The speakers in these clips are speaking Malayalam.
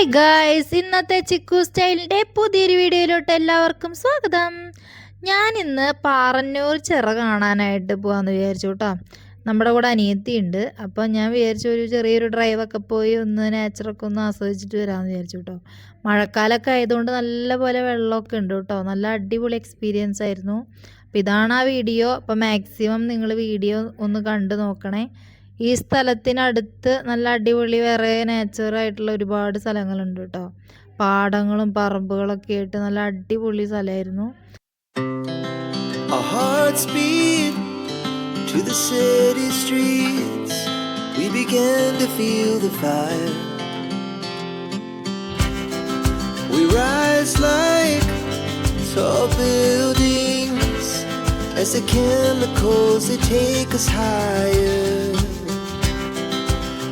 ഹായ് ഗായ്സ് ഇന്നത്തെ ചിക്കു സ്റ്റൈലിന്റെ പുതിയൊരു വീഡിയോയിലോട്ട് എല്ലാവർക്കും സ്വാഗതം. ഞാൻ ഇന്ന് പാറന്നൂർ ചിറ കാണാനായിട്ട് പോകാമെന്ന് വിചാരിച്ചു കേട്ടോ നമ്മുടെ കൂടെ അനിയത്തി ഉണ്ട്. അപ്പോൾ ഞാൻ വിചാരിച്ചു ഒരു ചെറിയൊരു ഡ്രൈവൊക്കെ പോയി ഒന്ന് നാച്ചറൊക്കെ ഒന്ന് ആസ്വദിച്ചിട്ട് വരാമെന്ന് വിചാരിച്ചു കേട്ടോ മഴക്കാലമൊക്കെ ആയതുകൊണ്ട് നല്ല പോലെ വെള്ളമൊക്കെ ഉണ്ട് കേട്ടോ നല്ല അടിപൊളി എക്സ്പീരിയൻസ് ആയിരുന്നു. അപ്പോൾ ഇതാണ് ആ വീഡിയോ അപ്പോൾ മാക്സിമം നിങ്ങൾ വീഡിയോ ഒന്ന് കണ്ടു നോക്കണേ. ഈ സ്ഥലത്തിനടുത്ത് നല്ല അടിപൊളി വേറെ നേച്ചറായിട്ടുള്ള ഒരുപാട് സ്ഥലങ്ങളുണ്ട് കേട്ടോ പാടങ്ങളും പറമ്പുകളൊക്കെ ആയിട്ട് നല്ല അടിപൊളി സ്ഥലമായിരുന്നു. We rise like tall buildings as the chemicals they take us higher.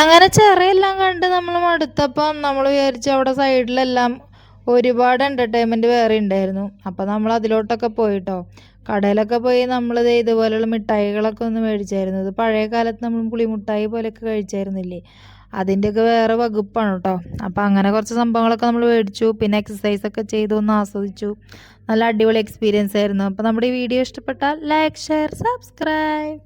അങ്ങനെ ചിറയെല്ലാം കണ്ട് നമ്മൾ മടുത്തപ്പം നമ്മൾ വിചാരിച്ചു അവിടെ സൈഡിലെല്ലാം ഒരുപാട് എന്റർടൈൻമെന്റ് വേറെ ഉണ്ടായിരുന്നു അപ്പോൾ നമ്മൾ അതിലോട്ടൊക്കെ പോയിട്ടോ. കടയിലൊക്കെ പോയി നമ്മൾ ഇതുപോലെയുള്ള മിഠായികളൊക്കെ ഒന്ന് മേടിച്ചായിരുന്നു. ഇത് പഴയ കാലത്ത് നമ്മൾ പുളിമുട്ടായി പോലെയൊക്കെ കഴിച്ചായിരുന്നില്ലേ? അതിന്റെയൊക്കെ വേറെ വകുപ്പാണ് കേട്ടോ അപ്പോൾ അങ്ങനെ കുറച്ച് സംഭവങ്ങളൊക്കെ നമ്മൾ മേടിച്ചു. പിന്നെ എക്സസൈസ് ഒക്കെ ചെയ്തു ഒന്ന് ആസ്വദിച്ചു. നല്ല അടിപൊളി എക്സ്പീരിയൻസ് ആയിരുന്നു. അപ്പോൾ നമ്മുടെ ഈ വീഡിയോ ഇഷ്ടപ്പെട്ടാൽ ലൈക്ക് ഷെയർ സബ്സ്ക്രൈബ്